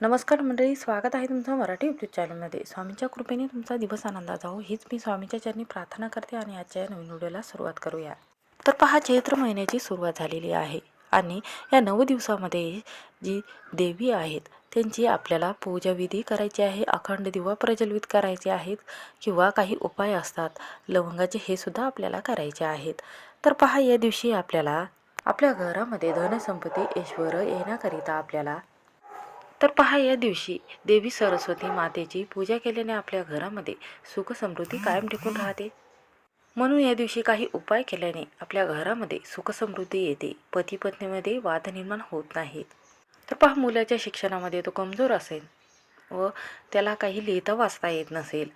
नमस्कार मंडळी स्वागत आहे तुमचं मराठी यूट्यूब चॅनलमध्ये स्वामींच्या कृपेने तुमचा दिवस आनंदात जावो. हीच मी स्वामीच्या चरणी प्रार्थना करते आणि आजच्या या नवीन व्हिडिओला सुरुवात करूया. तर पहा चैत्र महिन्याची सुरुवात झालेली आहे आणि या नऊ दिवसामध्ये जी देवी आहेत त्यांची आपल्याला पूजाविधी करायची आहे अखंड दिवा प्रज्वलित करायचे आहेत किंवा काही उपाय असतात लवंगाचे हे सुद्धा आपल्याला करायचे आहेत. तर पहा या दिवशी आपल्याला आपल्या घरामध्ये धनसंपत्ती ऐश्वर येण्याकरिता आपल्याला तर पहा या दिवशी देवी सरस्वती मातेची पूजा केल्याने आपल्या घरामध्ये सुख समृद्धी कायम टिकून राहते. म्हणून या दिवशी काही उपाय केल्याने आपल्या घरामध्ये सुख समृद्धी येते. पती पत्नीमध्ये वाद निर्माण होत नाहीत. तर पहा मुलाच्या शिक्षणामध्ये तो कमजोर असेल व त्याला काही लिहिता वाचता येत नसेल.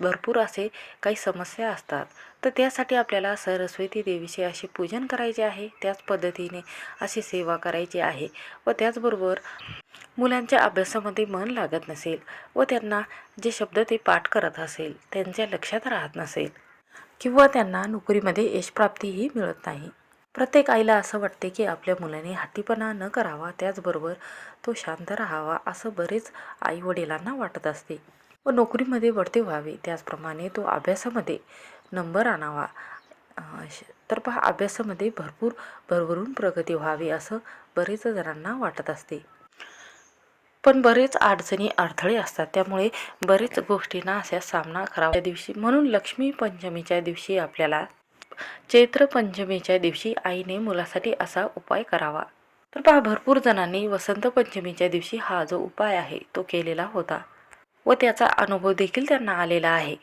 भरपूर असे काही समस्या असतात. तर त्यासाठी आपल्याला सरस्वती देवीचे असे पूजन करायचे आहे. त्याच पद्धतीने अशी सेवा करायची आहे व त्याचबरोबर मुलांच्या अभ्यासामध्ये मन लागत नसेल व त्यांना जे शब्द ते पाठ करत असेल त्यांच्या लक्षात राहत नसेल किंवा त्यांना नोकरीमध्ये यशप्राप्तीही मिळत नाही. प्रत्येक आईला असं वाटते की आपल्या मुलाने हट्टीपणा न करावा त्याचबरोबर तो शांत राहावा असं बरेच आईवडिलांना वाटत असते. व नोकरीमध्ये बढते व्हावे त्याचप्रमाणे तो अभ्यासामध्ये नंबर आणावा. श- तर पहा अभ्यासामध्ये भरपूर भरभरून प्रगती व्हावी असं बरेच जणांना वाटत असते. पण बरेच अडचणी अडथळे असतात. त्यामुळे बरेच गोष्टींना असा सामना करावा. त्या दिवशी म्हणून लक्ष्मी पंचमीच्या दिवशी आपल्याला चैत्र पंचमीच्या दिवशी आईने मुलासाठी असा उपाय करावा. तर पहा भरपूर जणांनी वसंत पंचमीच्या दिवशी हा जो उपाय आहे तो केलेला होता व त्याचा अनुभव देखील त्यांना आलेला आहे.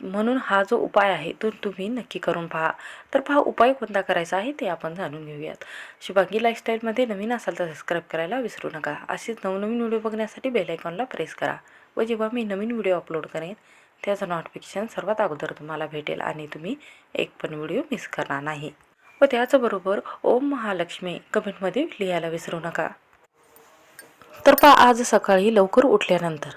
म्हणून हा जो उपाय आहे तो तुम्ही नक्की करून पहा. तर पहा उपाय कोणता करायचा आहे ते आपण जाणून घेऊयात. शुभांगी लाईफस्टाईलमध्ये नवीन असाल तर सबस्क्राईब करायला विसरू नका. असेच नवनवीन व्हिडिओ बघण्यासाठी बेल आयकॉनला प्रेस करा. व जेव्हा मी नवीन व्हिडिओ अपलोड करेन त्याचं नोटिफिकेशन सर्वात अगोदर तुम्हाला भेटेल आणि तुम्ही एक पण व्हिडिओ मिस करणार नाही. व त्याचबरोबर ओम महालक्ष्मी कमेंटमध्ये लिहायला विसरू नका. तर पहा आज सकाळी लवकर उठल्यानंतर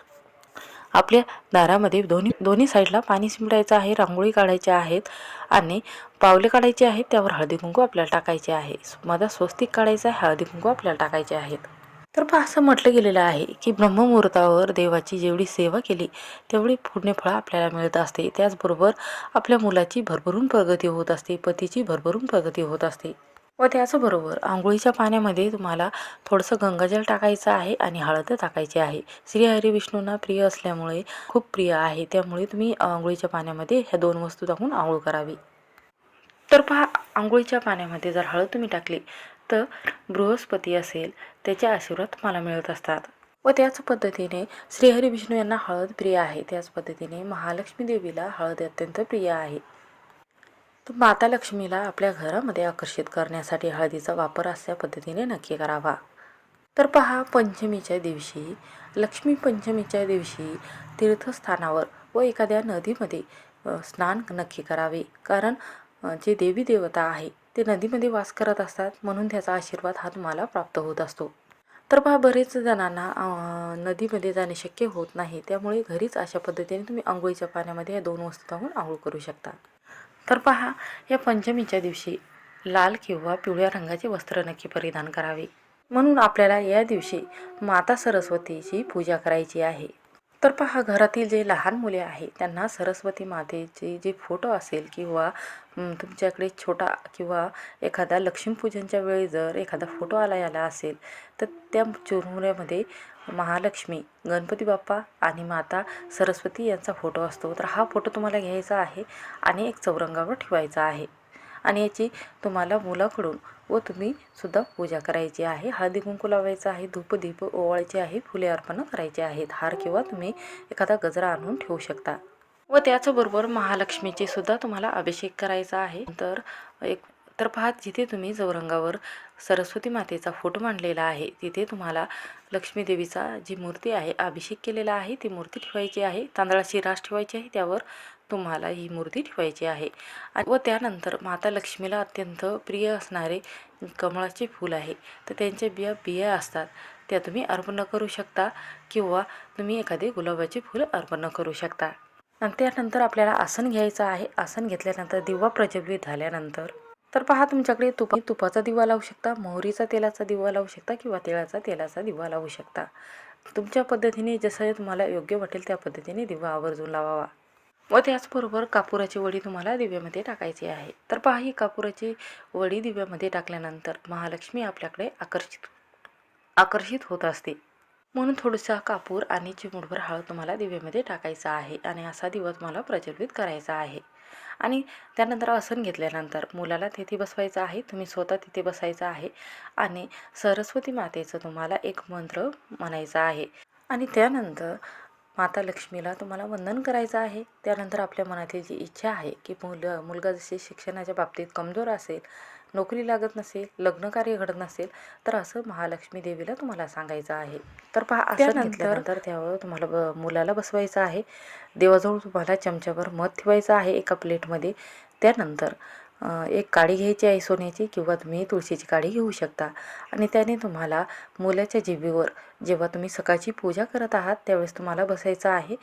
आपल्या दारामध्ये दोन्ही दोन्ही साईडला पाणी शिंपडायचं आहे रांगोळी काढायच्या आहेत आणि पावले काढायचे आहेत त्यावर हळदी कुंकू आपल्याला टाकायचे आहे. माझा स्वस्तिक काढायचा आहे हळदी कुंकू आपल्याला टाकायचे आहेत. तर पहा असं म्हटलं गेलेलं आहे की ब्रह्ममुहूर्तावर देवाची जेवढी सेवा केली तेवढी पुण्यफळं आपल्याला मिळत असते. त्याचबरोबर आपल्या मुलाची भरभरून प्रगती होत असते पतीची भरभरून प्रगती होत असते. व त्याचबरोबर आंघोळीच्या पाण्यामध्ये तुम्हाला थोडंसं गंगाजल टाकायचं आहे आणि हळद टाकायची आहे. श्री हरी विष्णूंना प्रिय असल्यामुळे खूप प्रिय आहे. त्यामुळे तुम्ही आंघोळीच्या पाण्यामध्ये ह्या दोन वस्तू टाकून आंघोळ करावी. तर पहा आंघोळीच्या पाण्यामध्ये जर हळद तुम्ही टाकली तर बृहस्पती असेल त्याचे आशीर्वाद तुम्हाला मिळत असतात. व त्याच पद्धतीने श्रीहरी विष्णू यांना हळद प्रिय आहे. त्याच पद्धतीने महालक्ष्मी देवीला हळद अत्यंत प्रिय आहे. तर माता लक्ष्मीला आपल्या घरामध्ये आकर्षित करण्यासाठी हळदीचा वापर अशा पद्धतीने नक्की करावा. तर पहा पंचमीच्या दिवशी लक्ष्मी पंचमीच्या दिवशी तीर्थस्थानावर व एखाद्या नदीमध्ये स्नान नक्की करावे. कारण जे देवी देवता आहे ते नदीमध्ये वास करत असतात म्हणून त्याचा आशीर्वाद हा तुम्हाला प्राप्त होत असतो. तर पहा बरेच जणांना नदीमध्ये जाणे शक्य होत नाही. त्यामुळे घरीच अशा पद्धतीने तुम्ही आंघोळीच्या पाण्यामध्ये या दोन वस्तू टाकून आंघोळ करू शकता. तर पहा या पंचमीच्या दिवशी लाल किंवा पिवळ्या रंगाचे वस्त्र नक्की परिधान करावे. म्हणून आपल्याला या दिवशी माता सरस्वतीची पूजा करायची आहे. तर पहा घरातील जे लहान मुले आहे त्यांना सरस्वती मातेचे जे फोटो असेल किंवा तुमच्याकडे छोटा किंवा एखादा लक्ष्मीपूजनच्या वेळी जर एखादा फोटो आला याला असेल तर त्या चुरमुऱ्यामध्ये महालक्ष्मी गणपती बाप्पा आणि माता सरस्वती यांचा फोटो असतो. तर हा फोटो तुम्हाला घ्यायचा आहे आणि एक चौरंगावर ठेवायचा आहे. आणि याची तुम्हाला मुलाकडून व तुम्ही सुद्धा पूजा करायची आहे. हळदी कुंकू लावायचं आहे धूप दीप ओवाळायचे आहे फुले अर्पण करायचे आहेत. हार किंवा तुम्ही एखादा गजरा आणून ठेवू शकता. व त्याचबरोबर महालक्ष्मीचे सुद्धा तुम्हाला अभिषेक करायचा आहे. तर एक तर पहा जिथे तुम्ही चौरंगावर सरस्वती मातेचा फोटो मांडलेला आहे तिथे तुम्हाला लक्ष्मी देवीचा जी मूर्ती आहे अभिषेक केलेला आहे ती मूर्ती ठेवायची आहे. तांदळाची रास ठेवायची आहे त्यावर तुम्हाला ही मूर्ती ठेवायची आहे. व त्यानंतर माता लक्ष्मीला अत्यंत प्रिय असणारे कमळाचे फूल आहे. तर त्यांच्या बिया बिया असतात. त्या तुम्ही अर्पण करू शकता किंवा तुम्ही एखादे गुलाबाचे फूल अर्पण करू शकता. आणि त्यानंतर आपल्याला आसन घ्यायचं आहे. आसन घेतल्यानंतर दिवा प्रज्वलित झाल्यानंतर तर पहा तुमच्याकडे तुपा तुपाचा दिवा लावू शकता मोहरीचा तेलाचा दिवा लावू शकता किंवा तिळाचा तेलाचा दिवा लावू शकता. तुमच्या पद्धतीने जसं तुम्हाला योग्य वाटेल त्या पद्धतीने दिवा आवर्जून लावावा. व त्याचबरोबर कापुराची वडी तुम्हाला दिव्यामध्ये टाकायची आहे. तर पहा ही कापुराची वडी दिव्यामध्ये टाकल्यानंतर महालक्ष्मी आपल्याकडे आकर्षित आकर्षित होत असते. म्हणून थोडासा कापूर आणि चिमूटभर हळद तुम्हाला दिव्यामध्ये टाकायचा आहे आणि असा दिवा तुम्हाला प्रज्वलित करायचा आहे. आणि त्यानंतर आसन घेतल्यानंतर मुलाला तिथे बसवायचं आहे. तुम्ही स्वतः तिथे बसायचं आहे. आणि सरस्वती मातेचं तुम्हाला एक मंत्र म्हणायचा आहे. आणि त्यानंतर माता लक्ष्मीला तुम्हाला वंदन करायचं आहे. त्यानंतर आपल्या मनातली जी इच्छा आहे की मुलं मुलगा जसे शिक्षणाच्या बाबतीत कमजोर असेल नोकरी लागत नसेल लग्न कार्य घडत नसेल तर असं महालक्ष्मी देवीला तुम्हाला सांगायचं आहे. तर पहा असं घेतल्यानंतर त्यावर तुम्हाला ब मुलाला बसवायचं आहे. देवाजवळ तुम्हाला चमच्याभर मध ठेवायचं आहे एका प्लेटमध्ये. त्यानंतर एक काडी घ्यायची आहे सोन्याची किंवा तुम्ही तुळशीची काडी घेऊ शकता. आणि त्याने तुम्हाला मुलाच्या जिभेवर जेव्हा तुम्ही सकाळची पूजा करत आहात त्यावेळेस तुम्हाला बसायचं आहे.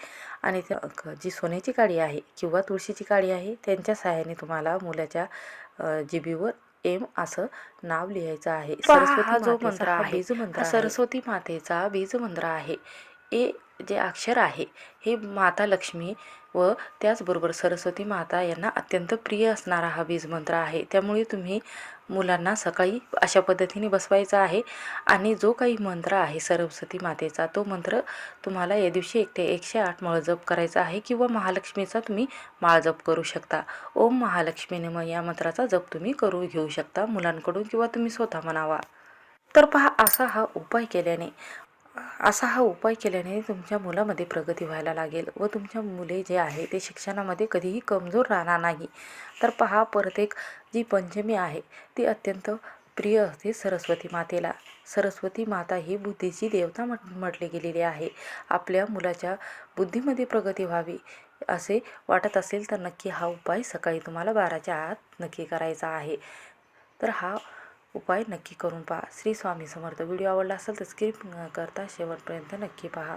आणि त्या जी सोन्याची काडी आहे किंवा तुळशीची काडी आहे त्यांच्या सहाय्याने तुम्हाला मुलाच्या अ, जिभेवर एम असं नाव लिहायचं आहे. सरस्वती हा जो मंत्र आहे. बीज मंत्र सरस्वती मातेचा बीज मंत्र आहे. ए जे अक्षर आहे हे माता लक्ष्मी व त्याचबरोबर सरस्वती माता यांना अत्यंत प्रिय असणारा हा बीजमंत्र आहे. त्यामुळे तुम्ही मुलांना सकाळी अशा पद्धतीने बसवायचा आहे आणि जो काही मंत्र आहे सरस्वती मातेचा तो मंत्र तुम्हाला या दिवशी एक ते एकशे आठ माळ जप करायचा आहे किंवा महालक्ष्मीचा तुम्ही माळ जप करू शकता. ओम महालक्ष्मीने मग या मंत्राचा जप तुम्ही करू घेऊ शकता मुलांकडून किंवा तुम्ही स्वतः म्हणावा. तर पहा असा हा उपाय केल्याने असा हा उपाय केल्याने तुमच्या मुलामध्ये प्रगती व्हायला लागेल व तुमच्या मुले जे आहे ते शिक्षणामध्ये कधीही कमजोर राहणार नाही. तर पहा परत एक जी पंचमी आहे ती अत्यंत प्रिय असते सरस्वती मातेला. सरस्वती माता ही बुद्धीची देवता म्हट म्हटली गेलेली आहे. आपल्या मुलाच्या बुद्धीमध्ये प्रगती व्हावी असे वाटत असेल तर नक्की हा उपाय सकाळी तुम्हाला बाराच्या आत नक्की करायचा आहे. तर हा उपाय नक्की करून पहा. श्री स्वामी समर्थ. व्हिडिओ आवडला असेल तर स्किप न करता शेवटपर्यंत नक्की पहा.